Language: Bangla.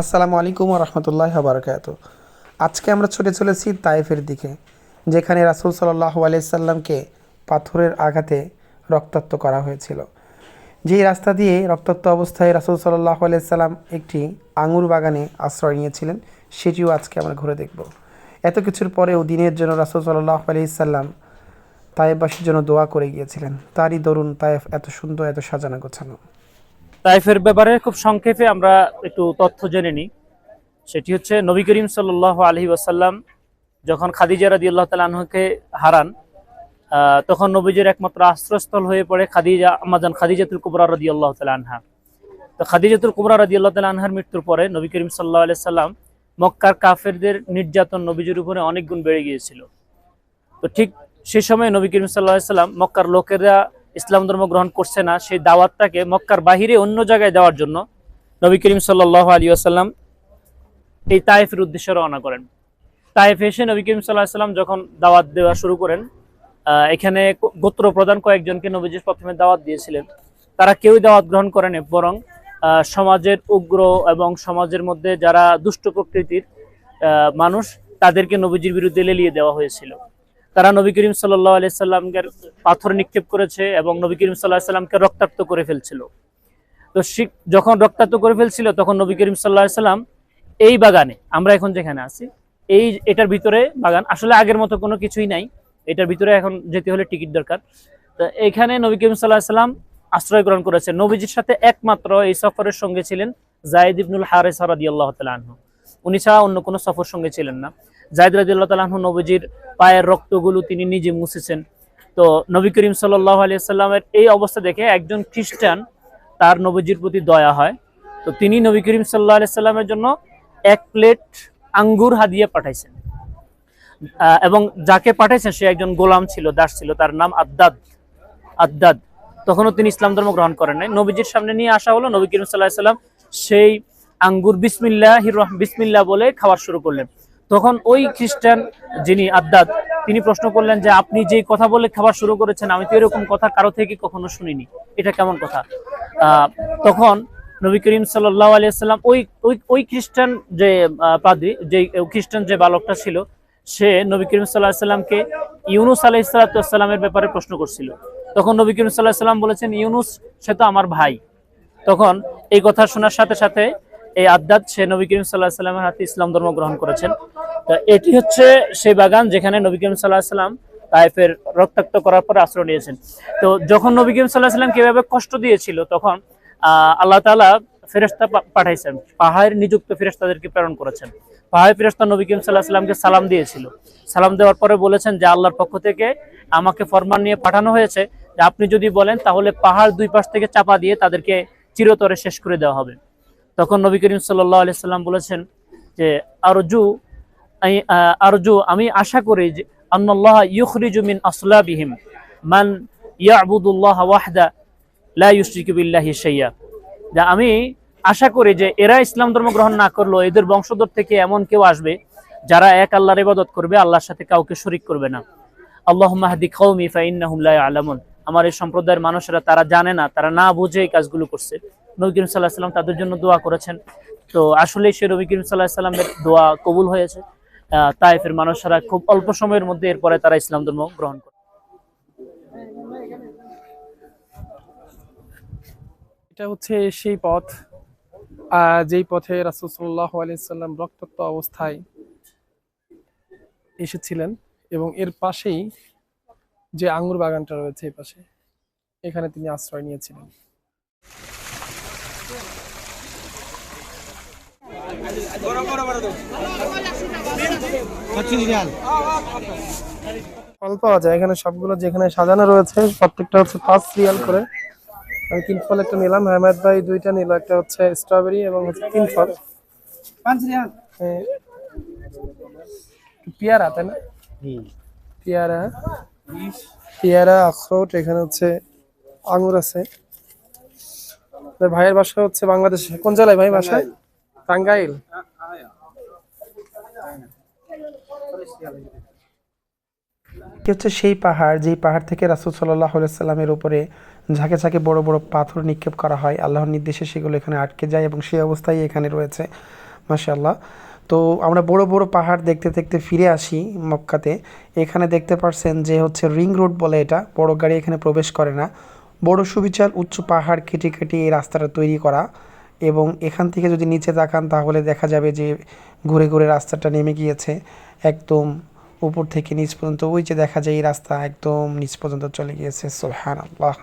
আসসালামু আলাইকুম রহমতুল্লাহ বারকাত আজকে আমরা ছুটে চলেছি তায়েফের দিকে, যেখানে রাসুল সাল্লাহ আলাইসাল্লামকে পাথরের আঘাতে রক্তাক্ত করা হয়েছিল। যেই রাস্তা দিয়ে রক্তাক্ত অবস্থায় রাসুল সাল্লাহ আলাইসাল্লাম একটি আঙুর বাগানে আশ্রয় নিয়েছিলেন, সেটিও আজকে আমরা ঘুরে দেখব। এত কিছুর পরেও দিনের জন্য রাসুল সাল্লাহ আলাইসাল্লাম তায়েববাসীর জন্য দোয়া করে গিয়েছিলেন। তারই দরুন তায়েফ এত সুন্দর, এত সাজানো গোছানো। তাইফের ব্যাপারে খুব সংক্ষেপে আমরা একটু তথ্য জেনে নিই। সেটি হচ্ছে, নবী করিম সাল্লাহ আলহি ওয়াসাল্লাম যখন খাদিজা রাদি আল্লাহ তালা আনহুকে হারান তখন নবীজের একমাত্র আশ্রয়স্থল হয়ে পড়ে খাদিজা আমাজান খাদিজাতুল কুবরা রদি আল্লাহ তালা আনহা। তো খাদিজাতুল কুবরা রদি আল্লাহ তালা আনহার মৃত্যুর পরে নবী করিম সাল্লাহ আলিয়া সাল্লাম মক্কার কাফেরদের নির্যাতন নবীজির উপরে অনেক গুণ বেড়ে গিয়েছিল। তো ঠিক সেই সময় নবী করিম সাল্লাহ সাল্লাম মক্কার লোকেরা ইসলাম ধর্ম গ্রহণ করছে না, সেই দাওয়াতটাকে মক্কার বাহিরে অন্য জায়গায় দেওয়ার জন্য নবী করিম সাল্লাহ আলী আসাল্লাম এই তায়েফের উদ্দেশ্যে রওনা করেন। তায়েফে এসে নবী করিম সাল্লাহ সাল্লাম যখন দাওয়াত দেওয়া শুরু করেন এখানে গোত্র প্রধান কয়েকজনকে নবীজি প্রথমে দাওয়াত দিয়েছিলেন। তারা কেউই দাওয়াত গ্রহণ করেনি, বরং সমাজের উগ্র এবং সমাজের মধ্যে যারা দুষ্ট প্রকৃতির মানুষ, তাদেরকে নবীজির বিরুদ্ধে লেলিয়ে দেওয়া হয়েছিল। তারা নবী করিম সাল্লাহ আলি সাল্লামকে পাথর নিক্ষেপ করেছে এবং নবী করিম সাল্লাহ সাল্লামকে রক্তাক্ত করে ফেলছিল। তো যখন রক্তাক্ত করে ফেলছিল, তখন নবী করিম সাল্লাহ সাল্লাম এই বাগানে, আমরা এখন যেখানে আছি, এই এটার ভিতরে বাগান, আসলে আগের মতো কোনো কিছুই নাই, এটার ভিতরে এখন যেতে হলে টিকিট দরকার। তো এখানে নবী করিম সাল্লাহ সাল্লাম আশ্রয় গ্রহণ করেছে নবীজির সাথে একমাত্র এই সফরের সঙ্গে ছিলেন জায়দ ইবনুল হারেস রাদি আল্লাহ তালু উনি ছাড়া অন্য কোনো সফর সঙ্গে ছিলেন না। জায়দ রাজি আল্লাহ তালাহ নবীজির পায়ের রক্তগুলো তিনি নিজে মুছেছেন। তো নবী করিম সাল্লাহ আলিয়া সাল্লামের এই অবস্থা দেখে একজন খ্রিস্টান তার নবীজির প্রতি দয়া হয়। তো তিনি নবী করিম সাল্লাহ আলিয়া সাল্লামের জন্য এক প্লেট আঙ্গুর হাদিয়ে পাঠাইছেন। এবং যাকে পাঠাইছেন সে একজন গোলাম ছিল, দাস ছিল, তার নাম আদ্দাদ। আদ্দাদ। তখনও তিনি ইসলাম ধর্ম গ্রহণ করেন নাই। নবীজির সামনে নিয়ে আসা হলো নবী করিম সাল্লাহ সাল্লাম সেই আঙ্গুর বিসমিল্লাহ বিসমিল্লাহ বলে খাওয়া শুরু করলেন। তখন ওই খ্রিস্টান যিনি আদ্দাদ তিনি প্রশ্ন করলেন যে আপনি যেই কথা বলে খাবার শুরু করেছেন, আমি তো এরকম কথা কারও থেকে কখনো শুনিনি। এটা কেমন কথা? তখন নবী করিম সাল্লাহ ওই ওই ওই খ্রিস্টান যে পাদ্রী যে খ্রিস্টান যে বালকটা ছিল, সে নবী করিম সাল্লাহ সাল্লামকে ইউনুস আলাহ ইসলাতামের ব্যাপারে প্রশ্ন করছিল। তখন নবী করিম সাল্লাহ সাল্লাম বলেছেন, ইউনুস, সে তো আমার ভাই। তখন এই কথা শোনার সাথে সাথে এই আদাত সে নবী করিম সাল্লাহ সাল্লামের হাতে ইসলাম ধর্ম গ্রহণ করেছেন। তো এটি হচ্ছে সেই বাগান যেখানে নবী করিম সাল্লাহ সাল্লাম তাইফের রক্তাক্ত করার পর আশ্রয় নিয়েছেন। তো যখন নবী করিম সাল্লাহ সাল্লাম কীভাবে কষ্ট দিয়েছিল, তখন আল্লাহ তাআলা ফেরেস্তা পাঠাইছেন। পাহাড়ের নিযুক্ত ফেরেস্তাদেরকে প্রেরণ করেছেন। পাহাড় ফেরেস্তা নবী করিম সাল্লাহ সাল্লামকে সালাম দিয়েছিল। সালাম দেওয়ার পরে বলেছেন যে, আল্লাহর পক্ষ থেকে আমাকে ফরমান নিয়ে পাঠানো হয়েছে। যে আপনি যদি বলেন, তাহলে পাহাড় দুই পাশ থেকে চাপা দিয়ে তাদেরকে চিরতরে শেষ করে দেওয়া হবে। তখন নবী করিম সাল্লাহ আলি সাল্লাম বলেছেন যে, আরজু আরজু, আমি আশা করি যে আন্নাল্লাহ ইউখরিজু মিন আসলাবিহিম। মান ইয়াবুদুল্লাহ ওয়াহদা, লা ইউশরিকু যা আমি আশা করি যে এরা ইসলাম ধর্ম গ্রহণ না করল এদের বংশধর থেকে এমন কেউ আসবে যারা এক আল্লাহর ইবাদত করবে, আল্লাহর সাথে কাউকে শরিক করবে না। আল্লাহ মাহদি কৌমি ফাইন্নাহুম লা আলামুন আমার এই সম্প্রদায়ের মানুষেরা তারা জানে না, তারা না বুঝে এই কাজগুলো করছে। নবী সাল্লাহ সাল্লাম তাদের জন্য দোয়া করেছেন। তো আসলে সে নবী করিম সাল্লাহ সাল্লামের দোয়া কবুল হয়েছে। তাইফের মানুষরা খুব অল্প সময়ের মধ্যে এরপরে তারা ইসলাম ধর্ম গ্রহণ করে। এটা হচ্ছে সেই পথ যেই পথে রাসুল সাল্লাহ আলাইসাল্লাম রক্তাক্ত অবস্থায় এসেছিলেন এবং এর পাশেই যে আঙ্গুর বাগানটা রয়েছে এই পাশে, এখানে তিনি আশ্রয় নিয়েছিলেন। ফল পাওয়া যায় এখানে সবগুলো যেখানে সাজানো রয়েছে প্রত্যেকটা হচ্ছে পাঁচ রিয়াল করে। আমি তিন ফল একটা নিলাম হেমায়ত ভাই দুইটা নিল একটা হচ্ছে স্ট্রবেরি এবং হচ্ছে তিন ফল। পেয়ারা তাই না? পেয়ারা পেয়ারা আখরোট এখানে হচ্ছে আঙ্গুর আছে। ভাইয়ের বাসা হচ্ছে বাংলাদেশে। কোন জেলায় ভাই বাসা? টাঙ্গাইল হচ্ছে সেই পাহাড়, যেই পাহাড় থেকে রাসুল সাল্লাহ সাল্লামের উপরে ঝাঁকে ঝাঁকে বড় বড় পাথর নিক্ষেপ করা হয়, আল্লাহর নির্দেশে সেগুলো এখানে আটকে যায় এবং সেই অবস্থায় এখানে রয়েছে মাশাল্লাহ তো আমরা বড় বড় পাহাড় দেখতে দেখতে ফিরে আসি মক্কাতে। এখানে দেখতে পারছেন যে হচ্ছে রিং রোড বলে এটা, বড় গাড়ি এখানে প্রবেশ করে না। বড় সুবিচার উচ্চ পাহাড় কেটে কেটে এই রাস্তাটা তৈরি করা। এবং এখান থেকে যদি নিচে তাকান, তাহলে দেখা যাবে যে ঘুরে ঘুরে রাস্তাটা নেমে গিয়েছে একদম উপর থেকে নিচ পর্যন্ত। ওই যে দেখা যায় এই রাস্তা একদম নিচ পর্যন্ত চলে গিয়েছে। সোহান আল্লাহ